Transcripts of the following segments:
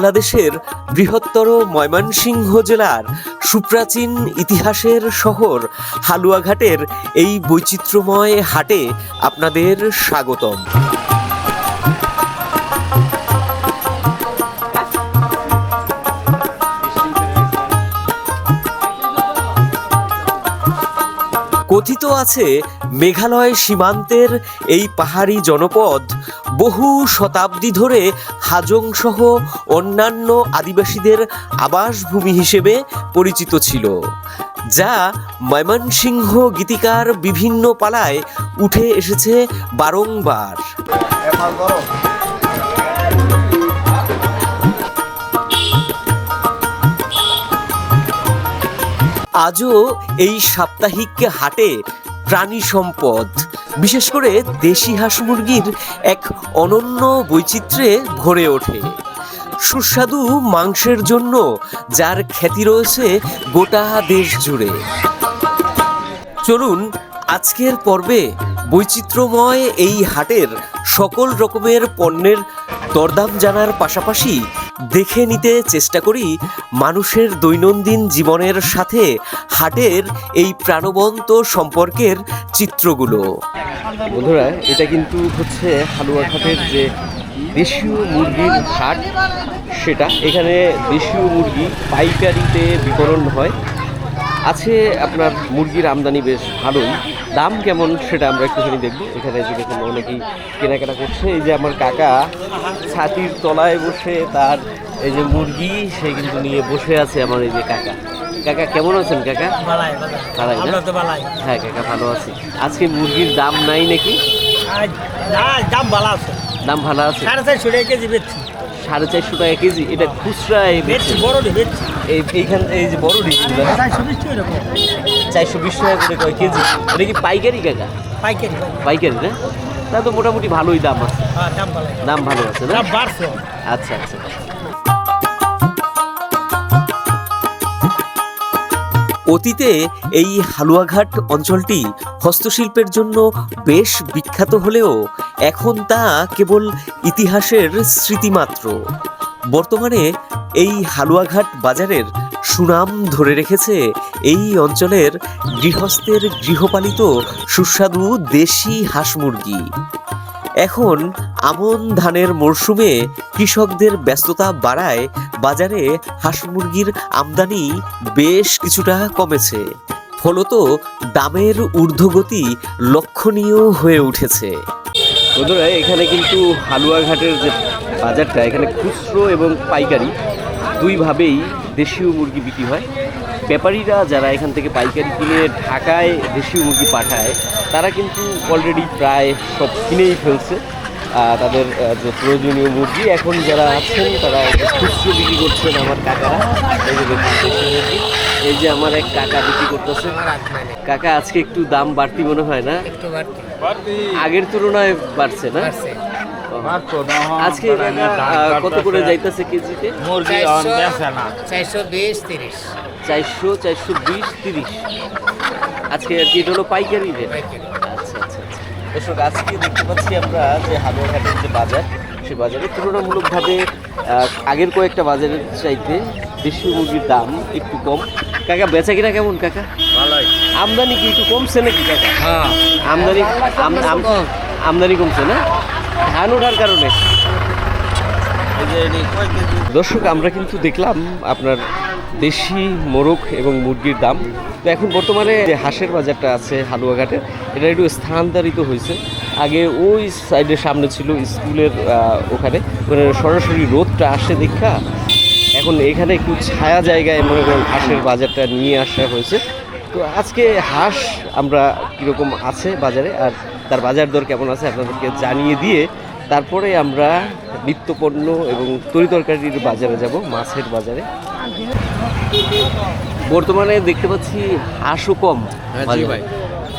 বাংলাদেশের বৃহত্তর ময়মনসিংহ জেলার সুপ্রাচীন ইতিহাসের শহর হালুয়াঘাটের এই বৈচিত্র্যময় হাটে আপনাদের স্বাগতম। কথিত আছে, মেঘালয় সীমান্তের এই পাহাড়ি জনপদ বহু শতাব্দী ধরে হাজং সহ অন্যান্য আদিবাসীদের আবাসভূমি হিসেবে পরিচিত ছিল, যা ময়মনসিংহ গীতিকার বিভিন্ন পালায় উঠে এসেছে বারংবার। আজও এই সাপ্তাহিক হাটে প্রাণী সম্পদ বিশেষ করে দেশি হাঁস মুরগির এক অনন্য বৈচিত্র্যে ভরে ওঠে। সুস্বাদু মাংসের জন্য যার খ্যাতি রয়েছে গোটা দেশ জুড়ে। চলুন আজকের পর্বে বৈচিত্র্যময় এই হাটের সকল রকমের পণ্যের দরদাম জানার পাশাপাশি দেখে নিতে চেষ্টা করি মানুষের দৈনন্দিন জীবনের সাথে হাটের এই প্রাণবন্ত সম্পর্কের চিত্রগুলো। বন্ধুরা, এটা কিন্তু হচ্ছে হালুয়াঘাটের যে দেশীয় মুরগির হাট সেটা। এখানে দেশীয় মুরগি পাইকারিতে বিতরণ হয়। আছে আপনার মুরগির আমদানি বেশ ভালোই। দাম কেমন সেটা আমরা একটুখানি দেখব। এখানে যে দেখুন অনেকেই কেনাকাটা করছে। এই যে আমার কাকা ছাতির তলায় বসে তার এই যে মুরগি, সে কিন্তু নিয়ে বসে আছে আমার এই যে কাকা। কাকা কেমন আছেন কাকা? বালাই না? হ্যাঁ কাকা ভালো আছি। আজকে মুরগির দাম নাই নাকি? দাম ভালো আছে। দাম ভালো আছে? সাড়ে চারশো টাকা কেজি বেচছি। সাড়ে চারশো টাকা কেজি? এটা বেচছি এই এইখান এই যে বড় ডিসগুলো চারশো বিশ টাকা করে। কয় কেজি? এটা কি পাইকারি কাকা? পাইকারি। পাইকারি না? তা তো মোটামুটি ভালোই দাম আছে। হ্যাঁ দাম ভালো। আছে না? আচ্ছা আচ্ছা। অতীতে এই হালুয়াঘাট অঞ্চলটি হস্তশিল্পের জন্য বেশ বিখ্যাত হলেও এখন তা কেবল ইতিহাসের স্মৃতিমাত্র। বর্তমানে এই হালুয়াঘাট বাজারের সুনাম ধরে রেখেছে এই অঞ্চলের গৃহস্থের গৃহপালিত সুস্বাদু দেশি হাঁস মুরগি। এখন আমন ধানের মরশুমে কৃষকদের ব্যস্ততা বাড়ায় বাজারে হাঁস মুরগির আমদানি বেশ কিছুটা কমেছে। ফলত দামের ঊর্ধ্বগতি লক্ষণীয় হয়ে উঠেছে। বন্ধুরা, এখানে কিন্তু হালুয়াঘাটের যে বাজারটা, এখানে খুচরো এবং পাইকারি দুইভাবেই দেশীয় মুরগি বিক্রি হয়। ব্যাপারীরা যারা এখান থেকে পাইকারি কিনে ঢাকায় দেশীয় মুরগি পাঠায় তারা কিন্তু অলরেডি প্রায় সব কিনেই ফেলছে। তাদের যে প্রয়োজনীয় মুরগি এখন যারা আছেন তারা খুচরো বিক্রি করছেন আমার কাকারা। এই যে মুরগি। এই যে আমার এক কাকা বিক্রি করতেছে। কাকা আজকে একটু দাম বাড়তি মনে হয় না? আগের তুলনায় বাড়ছে না? আজকে কত করে যাইতেছে কেজিতে? মুরগি চারশো বিশ তিরিশ। চারশো চারশো বিশ তিরিশ। আজকে আর কি এটা হলো পাইকারি রেট আচ্ছা আচ্ছা আচ্ছা। দর্শক আজকে দেখতে পাচ্ছি আমরা যে হালুয়াঘাটের যে বাজার সে বাজারে তুলনামূলকভাবে আহ, আগের কয়েকটা বাজারের চাইতে দেশি মুরগির দাম একটু কম। কাকা বেচা কিনা কেমন কাকা? ভালোই। আমদানি কি একটু কমছে নাকি কাকা? হ্যাঁ। আমদানি আম- আম- আমদানি কমছে না? ধান ওঠার কারণে। দর্শক আমরা কিন্তু দেখলাম আপনার দেশি মোরগ এবং মুরগির দাম। তো এখন বর্তমানে যে হাঁসের বাজারটা আছে হালুয়াঘাটে, এটা একটু স্থানান্তরিত হয়েছে। আগে ওই সাইডের সামনে ছিল স্কুলের ওখানে। মানে সরাসরি রোদটা আসে দেখা। এখন এখানে একটু ছায়া জায়গায় মনে করেন হাঁসের বাজারটা নিয়ে আসা হয়েছে। তো আজকে হাঁস আমরা কীরকম আছে বাজারে আর তার বাজার দর কেমন আছে আপনাদেরকে জানিয়ে দিয়ে তারপরে আমরা নিত্যপণ্য এবং তরিতরকারির বাজারে যাব, মাছের বাজারে। বর্তমানে দেখতে পাচ্ছি হাঁসও কম হ্যাঁ, ভাই।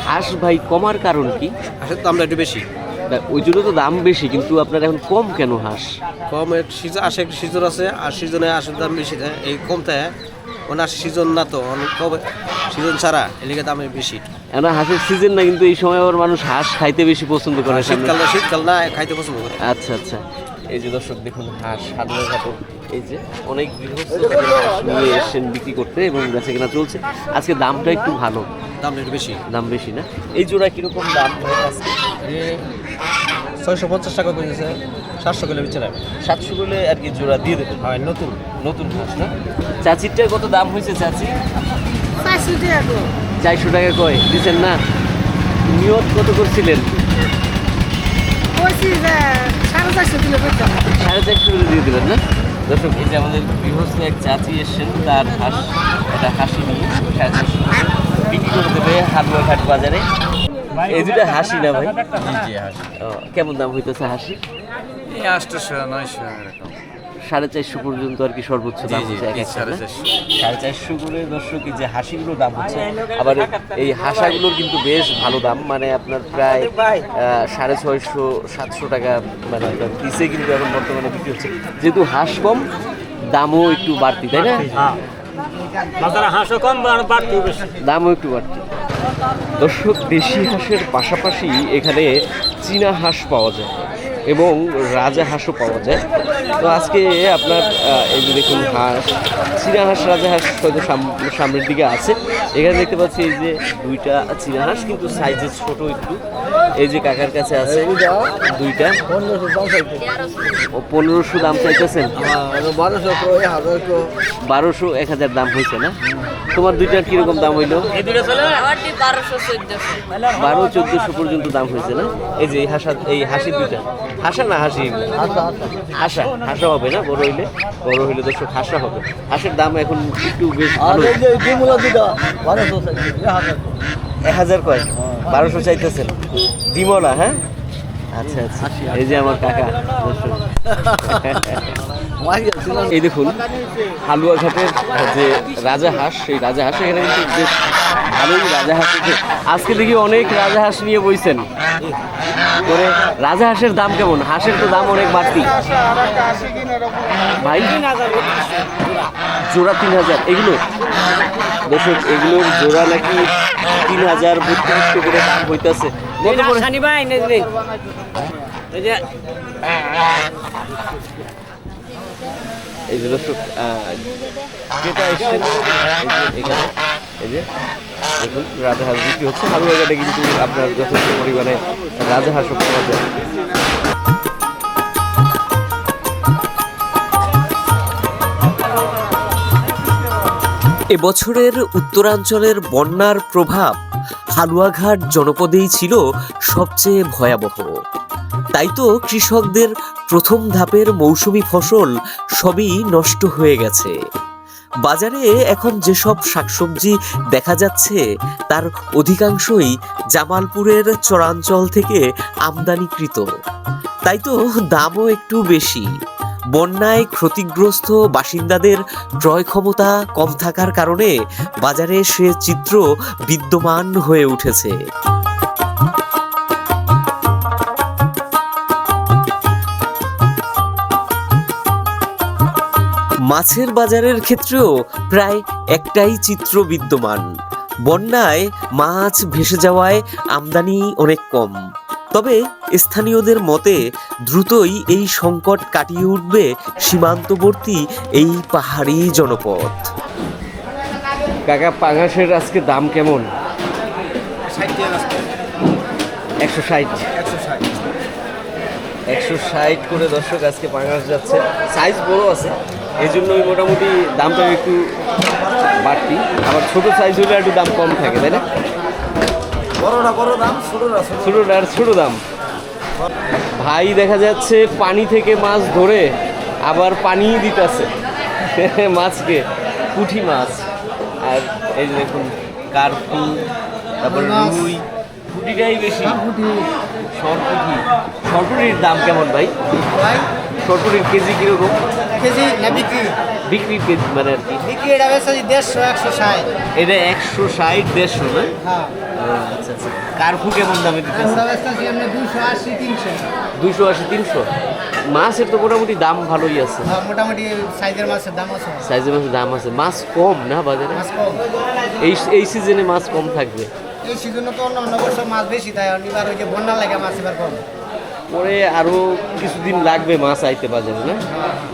হাঁস ভাই কমার কারণ কি? আসলে দামটা একটু বেশি। ওই জন্য তো দাম বেশি কিন্তু আপনার এখন কম কেন হাঁস? কম সিজন আসে একটা সিজন আছে আর সিজনে আসলে দাম বেশি এই কম থাকে ওনার সিজন না তো অনেক কবে সিজন ছাড়া এদিকে দামে বেশি। এখন হাঁসের সিজন না কিন্তু এই সময় আবার মানুষ হাঁস খাইতে বেশি পছন্দ করে শীতকাল শীতকাল না খাইতে পছন্দ করে। আচ্ছা আচ্ছা। এই যে দর্শক দেখুন হাঁস হালুয়া ঘাটক এই যে অনেক গৃহস্থ নিয়ে এসেছেন বিক্রি করতে এবং বেচা কেনা চলছে। আজকে দামটা একটু ভালো। দাম একটু বেশি। দাম বেশি না? এই জোড়া কীরকম দাম ছয়শো পঞ্চাশ টাকা করে দিয়েছে। সাতশো কিলো বিচ্ছে সাতশো বলে আর কি জোড়া দিয়ে দেবেন? হয় নতুন। নতুন হাঁস না? চাচিরটার কত দাম হয়েছে চাচি? চারশো টাকা কয়? দিচ্ছেন না? নিয়ত কত করছিলেন? সাড়ে চারশো কিলো সাড়ে চারশো করে দিয়ে দেবেন না? দর্শক এই যে আমাদের গৃহস্থ এক চাচি এসছেন তার হাস একটা হাসি নিয়ে বিক্রি করে দেবে হালুয়া ঘাট বাজারে। এই দুটা হাসি না ভাই? ও, কেমন দাম হইতেছে হাসি এই নয়শো এরকম। সাড়ে চারশো পর্যন্ত আর কি সর্বোচ্চ দাম হচ্ছে এক সাড়ে? চারশো। সাড়ে চারশো করে দর্শক যে হাসিগুলোর দাম হচ্ছে আবার এই হাসাগুলোর কিন্তু বেশ ভালো দাম মানে আপনার প্রায় সাড়ে ছয়শো সাতশো টাকা মানে পিসে কিন্তু এখন বর্তমানে বিক্রি হচ্ছে। যেহেতু হাঁস কম দামও একটু বাড়তি তাই না? বাজারে হাঁসও কম বেশি। দামও একটু বাড়তি। দর্শক দেশি হাঁসের পাশাপাশি এখানে চীনা হাঁস পাওয়া যায়। এবং রাজা হাঁসও পাওয়া যায়। তো আজকে আপনার এই যে দেখুন হাঁস চিরা হাঁস, রাজা হাঁস হয়তো সাম- সামনের দিকে আছে। এখানে দেখতে পাচ্ছি এই যে দুইটা চীনা হাঁস কিন্তু সাইজে ছোট একটু। এই যে কাকার কাছে আছে দুইটা। ও পনেরোশো দাম চাইতেছেন? বারোশো এক হাজার দাম হয়েছে না? তোমার দুইটার কীরকম দাম হইল? বারো চোদ্দশো পর্যন্ত দাম হয়েছে না? এই যে এই হাসা এই হাসি দুইটা। হাসা না হাসি হাসা হাসা হবে না? বড় হইলে? বড় হইলে দর্শক হাসা হবে। হাঁসের দাম এখন একটু বেশ ভালো। এক হাজার বারোশো চাইতেছেন। দিব না হ্যাঁ? আচ্ছা আচ্ছা। এই যে আমার কাকা এই দেখুন, হালুয়া ঘাটের যে রাজা হাঁস, সেই রাজা হাঁস এখানে কিন্তু বেশ ভালোই রাজা হাঁস আজকে দেখি অনেক রাজা হাঁস নিয়ে বইছেন। করে রাজা হাঁসের দাম কেমন? হাঁসের তো দাম অনেক বাড়তি। ভাই জোড়া তিন হাজার। এগুলো? দর্শক এগুলোর জোড়া নাকি তিন হাজার বত্রিশশো করে দাম হইতেছে। কত করে এই দর্শক ক্রেতা এসছেন এখানে। এই যে, দেখুন বিক্রি হচ্ছে। কিন্তু আপনার যথেষ্ট পরিমাণে পাওয়া যায়। এবছরের উত্তরাঞ্চলের বন্যার প্রভাব হালুয়াঘাট জনপদেই ছিল সবচেয়ে ভয়াবহ। তাই তো কৃষকদের প্রথম ধাপের মৌসুমি ফসল সবই নষ্ট হয়ে গেছে। বাজারে এখন যেসব শাকসবজি দেখা যাচ্ছে, তার অধিকাংশই জামালপুরের চরাঞ্চল থেকে আমদানিকৃত। তাই তো দামও একটু বেশি। বন্যায় ক্ষতিগ্রস্ত বাসিন্দাদের ক্রয় ক্ষমতা কম থাকার কারণে বাজারে সে চিত্র বিদ্যমান হয়ে উঠেছে। মাছের বাজারের ক্ষেত্রেও প্রায় একটাই চিত্র বিদ্যমান। বন্যায় মাছ ভেসে যাওয়ায় আমদানি অনেক কম। তবে স্থানীয়দের মতে দ্রুতই এই সংকট কাটিয়ে উঠবে সীমান্তবর্তী এই পাহাড়ি জনপদ কাকা, পাঙাশের আজকে দাম কেমন? একশো ষাট। একশো ষাট করে দর্শক আজকে পাঙাশ যাচ্ছে। সাইজ বড় আছে। এই জন্যই মোটামুটি দামটা একটু বাড়তি। আবার ছোট সাইজ হলে একটু দাম কম থাকে তাই না? বড়টা বড় দাম ছোটটা ছোট। ছোট আর ছোট দাম। ভাই দেখা যাচ্ছে পানি থেকে মাছ ধরে আবার পানি দিতেছে। মাছকে পুঁটি মাছ। আর এই যে দেখুন কার্পু তারপর রুই পুঁটিটাই বেশি। সরপুটি। সরপুটির দাম কেমন ভাই? সরপুটির কেজি কীরকম? কেজি না বিক্রি? বিক্রি মানে আর কি। বিক্রি এটা বেশি দেড়শো একশো ষাট। এটা একশো ষাট দেড়শো না? হ্যাঁ। আচ্ছা আচ্ছা। কার্পু কেমন দামে দিতেছে দুশো আশি তিনশো। দুশো আশি তিনশো? মাছের তো মোটামুটি দাম ভালোই আছে। হ্যাঁ, মোটামুটি সাইজের মাছের দাম আছে। সাইজের মাছের দাম আছে। মাছ কম না বাজারে? মাছ কম। এই এই সিজনে মাছ কম থাকবে। এই সিজনে তো অন্য অন্য বছর মাছ বেশি তাই এবার ওই যে বন্যা লাগে মাছ এবার কম। পরে আরও কিছুদিন লাগবে মাছ আইতে বাজারে না?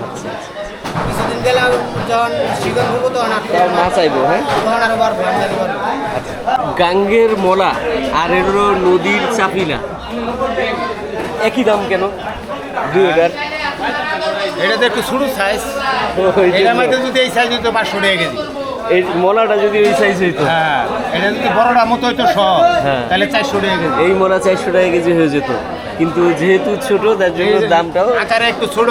আচ্ছা আচ্ছা কিছুদিন গেলে যখন সিজন হব তখন মাছ আইবো হ্যাঁ? তখন আরও বার ভালো লাগবে। আচ্ছা। গাঙ্গের মলা আর এর হলো নদীর চাপিলা। একই দাম কেন? দুই হাজার। এটা তো একটু ছোট সাইজ এটার মধ্যে যদি এই সাইজ হতো পাঁচশো টাকা কেজি। এই মলাটা যদি ওই সাইজ হইতো। হ্যাঁ এটা যদি বড়টা মতো হইতো সব হ্যাঁ। তাহলে চারশো টাকা কেজি। এই মলা চারশো টাকা কেজি হয়ে যেত। কিন্তু যেহেতু ছোট তার জন্য দামটাও আকারে একটু ছোট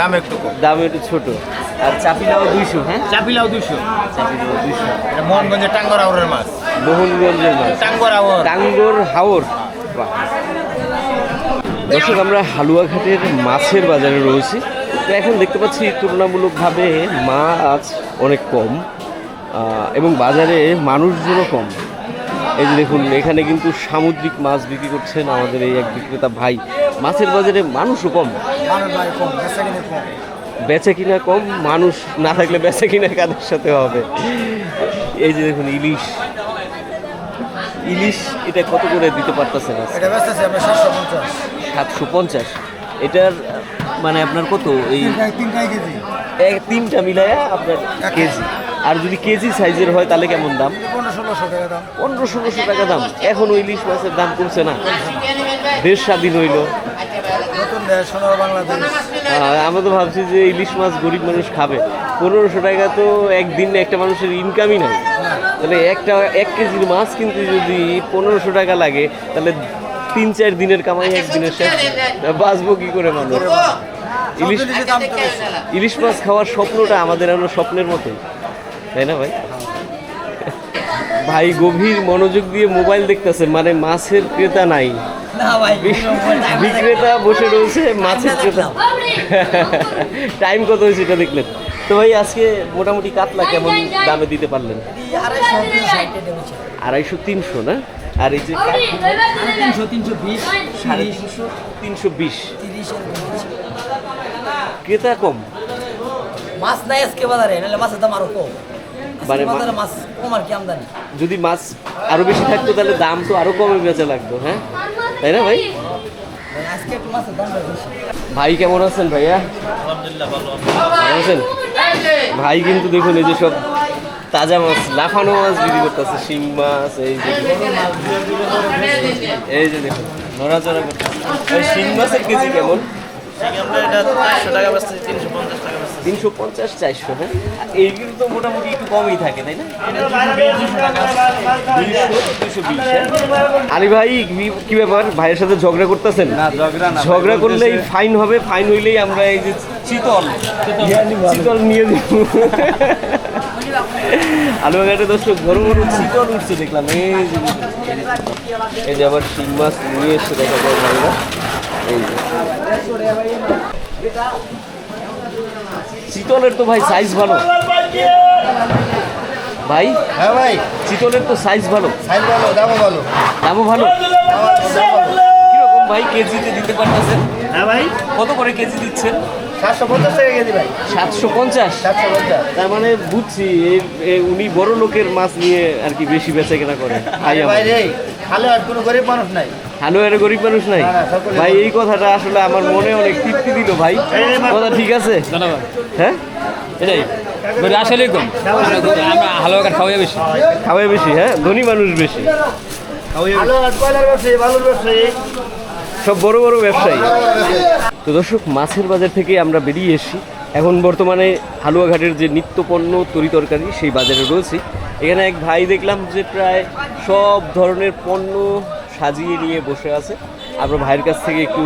দাম একটু কম। দাম একটু ছোট। আর চাপিলাও দুইশো হ্যাঁ? চাপিলাও দুশো চাপিলাও দুইশো। মোহনগঞ্জের টাঙ্গর আওয়ারের মাছ। মোহনগঞ্জের মাছ। টাঙ্গর আওয়ার টাঙ্গর হাওর। বাহ। দর্শক আমরা হালুয়াঘাটের মাছের বাজারে রয়েছি। তো এখন দেখতে পাচ্ছি তুলনামূলকভাবে মাছ অনেক কম এবং বাজারে মানুষজনও কম। এই যে দেখুন এখানে কিন্তু সামুদ্রিক মাছ বিক্রি করছেন আমাদের এই এক বিক্রেতা ভাই। মাছের বাজারে মানুষও কম। বেচে কিনা কম মানুষ না থাকলে বেচে কিনা কাদের সাথে হবে? এই যে দেখুন ইলিশ। ইলিশ এটা কত করে দিতে পারতেছেন সাতশো পঞ্চাশ। এটার মানে আপনার কত? এই তিনটা মিলায়া আপনার কেজি। আর যদি কেজি সাইজের হয় তাহলে কেমন দাম? পনেরো ষোলোশো টাকা দাম। এখন ইলিশ মাছের দাম কমছে না? দেশ স্বাধীন হইল আহ, আমরা তো ভাবছি যে ইলিশ মাছ গরিব মানুষ খাবে। পনেরোশো টাকা তো একদিন একটা মানুষের ইনকামই নাই। তাহলে একটা এক কেজির মাছ কিনতে যদি পনেরোশো টাকা লাগে তাহলে তিন চার দিনের কামাই একদিনের শেষ। বাঁচবো কি করে মানুষ? ইলিশ ইলিশ মাছ খাওয়ার স্বপ্নটা আমাদের এমন স্বপ্নের মতোই। তাই না ভাই? ভাই গভীর মনোযোগ দিয়ে মোবাইল দেখতেছে মানে মাছের ক্রেতা নাই। বিক্রেতা বসে রয়েছে মাছের ক্রেতা টাইম কত হয়েছে এটা দেখলেন? তো ভাই আজকে মোটামুটি কাতলা কেমন দামে দিতে পারলেন? আড়াইশো তিনশো না? আর এই যে তিনশো তিনশো বিশ সাড়ে তিনশো তিনশো। বিশ। ক্রেতা কম। মাছ নাই আজকে বাজারে নাহলে মাছের দাম আরও কম। মানে মাছ কম আর কি আমদানি। যদি মাছ আরও বেশি থাকতো তাহলে দাম তো আরও কমে বেচা লাগতো হ্যাঁ? তাই না ভাই? আজকে একটু মাছের দামটা ভাই কেমন আছেন ভাইয়া? ভালো আছেন? ভাই কিন্তু দেখুন এই যে সব তাজা মাছ লাফানো মাছ বিক্রি করতেছে শিং মাছ এই যে এই যে দেখুন নড়াচড়া করতেছে। শিং মাছের কেজি কেমন? তিনশো পঞ্চাশ চারশো হ্যাঁ? এইগুলো তো মোটামুটি একটু কমই থাকে তাই না? হ্যাঁ? ভাই কি- ব্যাপার? ভাইয়ের সাথে ঝগড়া করতেছেন? ঝগড়া করলেই ফাইন হবে ফাইন হইলেই আমরা এই যে চিতল। চিতল নিয়ে দিব আলুঘাটে দর্শক বড় বড় চিতল উঠছে দেখলাম এই যে এই যে আবার শিং মাছ নিয়ে এসছে দেখা যায় ভাইরা। এই চিতলের তো ভাই সাইজ ভালো। ভাই? হ্যাঁ ভাই। চিতলের তো সাইজ ভালো। সাইজ ভালো দামও ভালো। দামও ভালো। কীরকম ভাই কেজিতে দিতে পারতেছেন? হ্যাঁ ভাই। কত করে কেজি দিচ্ছেন? সাতশো পঞ্চাশ টাকা কেজি ভাই। সাতশো পঞ্চাশ? সাতশো পঞ্চাশ। তার মানে বুঝছি উনি বড় লোকের মাছ নিয়ে আর কি বেশি বেচা কেনা করে ভাই ভাই। রে খালে আর কোনো গরিব মানুষ নাই। হ্যালো এর গরিব মানুষ নাই? না, না, সকলে ভাই এই কথাটা আসলে আমার মনে অনেক তৃপ্তি দিল ভাই। কথা ঠিক আছে? হ্যাঁ? এটাই। আসলে কম আমরা হালুয়া খাওয়াই বেশি। খাওয়াই বেশি হ্যাঁ? ধনী মানুষ বেশি। সব বড় বড় ব্যবসায়ী। তো দর্শক মাছের বাজার থেকে আমরা বেরিয়ে এসেছি। এখন বর্তমানে হালুয়াঘাটের যে নিত্য পণ্য তরি তরকারি সেই বাজারে রয়েছি। এখানে এক ভাই দেখলাম যে প্রায় সব ধরনের পণ্য সাজিয়ে নিয়ে বসে আছে। আমরা ভাইয়ের কাছ থেকে একটু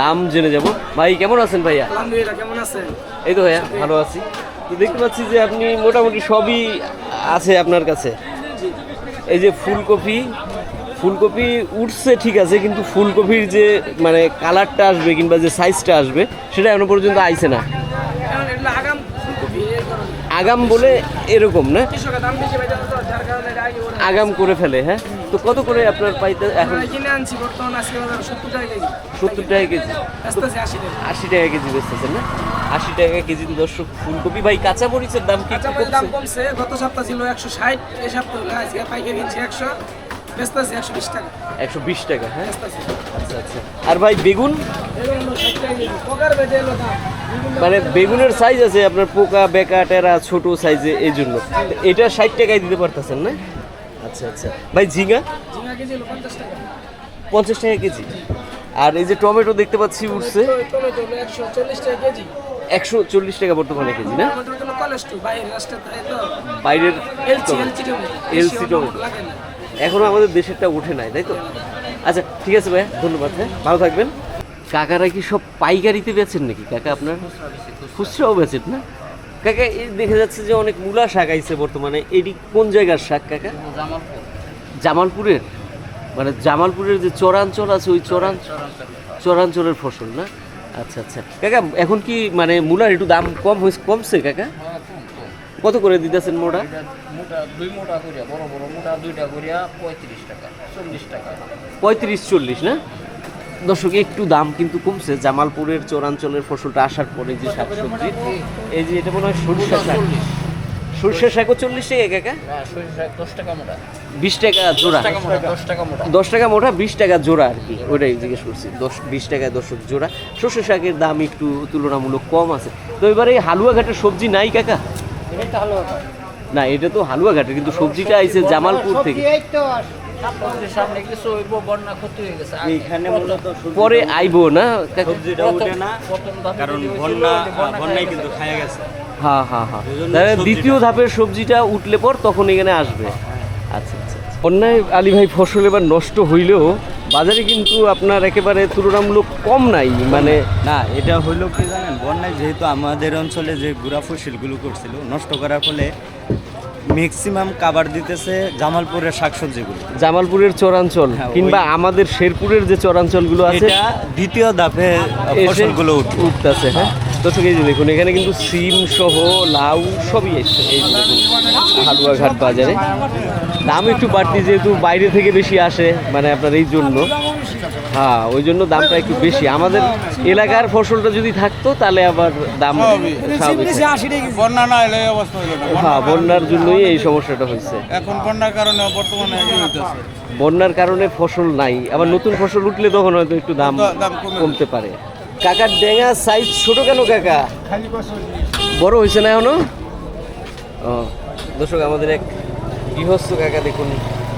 দাম জেনে যাব। ভাই কেমন আছেন ভাইয়া? কেমন আছেন? এই তো ভাইয়া ভালো আছি। তো দেখতে পাচ্ছি যে আপনি মোটামুটি সবই আছে আপনার কাছে। এই যে ফুলকপি ফুলকপি উঠছে ঠিক আছে কিন্তু ফুলকপির যে মানে কালারটা আসবে কিংবা যে সাইজটা আসবে সেটা এখনও পর্যন্ত আইছে না। আগাম বলে এরকম না? আগাম করে ফেলে হ্যাঁ? তো কত করে আপনার পাইতে এখন? কিনে আনছি বর্তমান টাকা কেজি। 70 টাকা কেজি। আস্তে আস্তে 80 টাকা। কেজি বেচতেছেন না? 80 টাকা কেজি দর্শক ফুলকপি। ভাই কাঁচা মরিচের দাম কি কাঁচা দাম কমছে? গত সপ্তাহ ছিল একশো ষাট এ সপ্তাহ একশো। বেচতেছি 120 টাকা। 120 টাকা হ্যাঁ? আচ্ছা আচ্ছা। আর ভাই বেগুন? মানে বেগুনের সাইজ আছে আপনার পোকা বেকা টেরা ছোট সাইজে এই জন্য। এটা ষাট টাকায় দিতে পারতেছেন না? আচ্ছা আচ্ছা। ভাই ঝিঙা? পঞ্চাশ টাকা। কেজি। আর এই যে টমেটো দেখতে পাচ্ছি উঠছে। একশো চল্লিশ টাকা বর্তমানে কেজি না? বাইরের এলসি টমেটো। LC বেশি টমেটো। লাগে না এখনও আমাদের দেশেরটা উঠে নাই তাই তো? আচ্ছা ঠিক আছে ভাইয়া ধন্যবাদ হ্যাঁ ভালো থাকবেন। কাকারা কি সব পাইকারিতে বেচেন নাকি? কাকা আপনার খুচরাও বেচেন না? কাকা এই দেখা যাচ্ছে যে অনেক মূলা শাক আইছে বর্তমানে। এটি কোন জায়গার শাক কাকা? জামালপুরের? মানে জামালপুরের যে চরাঞ্চল আছে ওই চরাঞ্চল। চরাঞ্চলের ফসল না? আচ্ছা আচ্ছা। কাকা এখন কি মানে মূলার একটু দাম কম হয়েছে কমছে কাকা? কত করে দিতেছেন মোটা? মোটা দুই মোটা করিয়া বড় বড় মোটা দুইটা করিয়া পঁয়ত্রিশ টাকা চল্লিশ টাকা। পঁয়ত্রিশ চল্লিশ না? দর্শক একটু দাম কিন্তু কমছে। জামালপুরের চোরাঞ্চলের ফসলটা আসার পরে যে শাকসবজি এই যে এটা মনে হয় সরিষা শাক। সরিষা শাকও চল্লিশ টাকা কাকা সরিষা দশ টাকা মোটা। বিশ টাকা জোড়া। দশ টাকা মোটা দশ টাকা মোটা। বিশ টাকা জোড়া আর কি ওইটাই জিজ্ঞেস করছি। দশ বিশ টাকা দর্শক জোড়া। শস্য শাকের দাম একটু তুলনামূলক কম আছে। তো এবারে এই হালুয়া ঘাটের সবজি নাই কাকা? না এটা তো হালুয়া ঘাটের কিন্তু সবজিটা আইছে জামালপুর থেকে। সবজির সামনে কিছু হইব বন্যা ক্ষতি হয়ে গেছে। এখানে মূলত পরে আইবো না? সবজিটা উঠে না কারণ বন্যা বন্যায় কিন্তু খায়া গেছে। হ্যাঁ হ্যাঁ হ্যাঁ দ্বিতীয় ধাপের সবজিটা উঠলে পর তখন এখানে আসবে। আচ্ছা আচ্ছা অন্যায় আলী ভাই ফসল এবার নষ্ট হইলেও বাজারে কিন্তু আপনার একেবারে তুলনামূলক কম নাই মানে না এটা হইল কি জানেন বন্যায় যেহেতু আমাদের অঞ্চলে যে গুড়া ফসলগুলো করছিল নষ্ট করার ফলে ম্যাক্সিমাম কাবার দিতেছে জামালপুরের শাকসবজিগুলো। জামালপুরের চরাঞ্চল হ্যাঁ, কিংবা আমাদের শেরপুরের যে চরাঞ্চলগুলো আছে দ্বিতীয় ধাপে ফসলগুলো উঠতেছে হ্যাঁ? দর্শক এই যে দেখুন এখানে কিন্তু সিম সহ লাউ সবই এসছে। এই যে দেখুন হালুয়াঘাট বাজারে। দাম একটু বাড়তি যেহেতু বাইরে থেকে বেশি আসে মানে আপনার এই জন্য। হ্যাঁ ওই জন্য দামটা একটু বেশি। আমাদের এলাকার ফসলটা যদি থাকতো তাহলে আবার দাম বন্যা না এলে অবস্থা হ্যাঁ বন্যার জন্যই এই সমস্যাটা হয়েছে। এখন বন্যার কারণে বর্তমানে বন্যার কারণে ফসল নাই। আবার নতুন ফসল উঠলে তখন হয়তো একটু দাম কমতে পারে। কাকার ডেঙ্গা সাইজ ছোট কেন কাকা? বড় হয়েছে না এখনও? ও দর্শক আমাদের এক গৃহস্থ কাকা দেখুন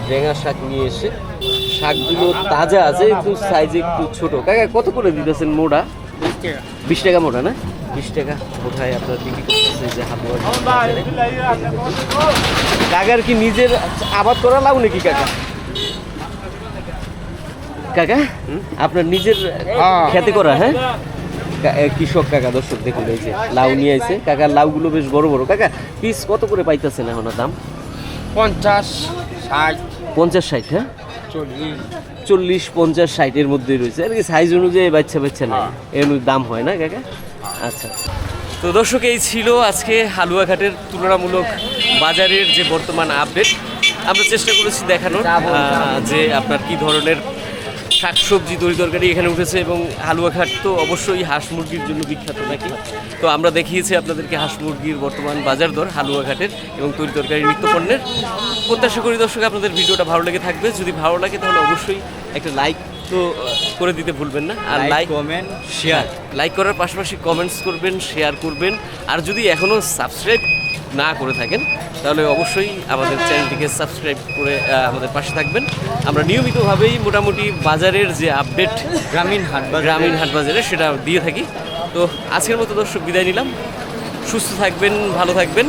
ডেঙ্গা শাক নিয়ে এসে শাকগুলো তাজা আছে একটু সাইজ একটু ছোট। কাকা কত করে দিতেছেন মোড়া বিশ টাকা। মোটা না? বিশ টাকা কোথায় আপনার বিক্রি করতেছে যে হালুয়া কাকার কি নিজের আবাদ করা লাউ নাকি কাকা? কাকা আপনার নিজের খেতে করা হ্যাঁ? কৃষক কাকা দর্শক দেখুন এই যে লাউ নিয়ে আইছে। কাকার লাউগুলো বেশ বড় বড়। কাকা পিস কত করে পাইতেছেন এখন দাম? পঞ্চাশ ষাট পঞ্চাশ ষাট হ্যাঁ? চল্লিশ। পঞ্চাশ ষাটের মধ্যেই রয়েছে। আর কি সাইজ অনুযায়ী বাচ্চা বাচ্চা না এর অনুযায়ী দাম হয় না কাকা? আচ্ছা। তো দর্শক এই ছিল আজকে হালুয়াঘাটের তুলনামূলক বাজারের যে বর্তমান আপডেট আমরা চেষ্টা করেছি দেখানোর যে আপনার কি ধরনের শাকসবজি তরি তরকারি এখানে উঠেছে এবং হালুয়াঘাট তো অবশ্যই হাঁস মুরগির জন্য বিখ্যাত নাকি? তো আমরা দেখিয়েছি আপনাদেরকে হাঁস মুরগির বর্তমান বাজার দর হালুয়াঘাটের এবং তরি তরকারি নিত্যপণ্যের। প্রত্যাশা করি দর্শক আপনাদের ভিডিওটা ভালো লেগে থাকবে। যদি ভালো লাগে তাহলে অবশ্যই একটা লাইক তো করে দিতে ভুলবেন না। আর লাইক কমেন্ট শেয়ার লাইক করার পাশাপাশি কমেন্টস করবেন শেয়ার করবেন। আর যদি এখনও সাবস্ক্রাইব না করে থাকেন তাহলে অবশ্যই আমাদের চ্যানেলটিকে সাবস্ক্রাইব করে আমাদের পাশে থাকবেন। আমরা নিয়মিতভাবেই মোটামুটি বাজারের যে আপডেট গ্রামীণ হাট বা গ্রামীণ হাট বাজারে সেটা দিয়ে থাকি। তো আজকের মতো দর্শক বিদায় নিলাম। সুস্থ থাকবেন ভালো থাকবেন।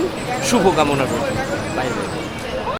শুভ কামনা করবেন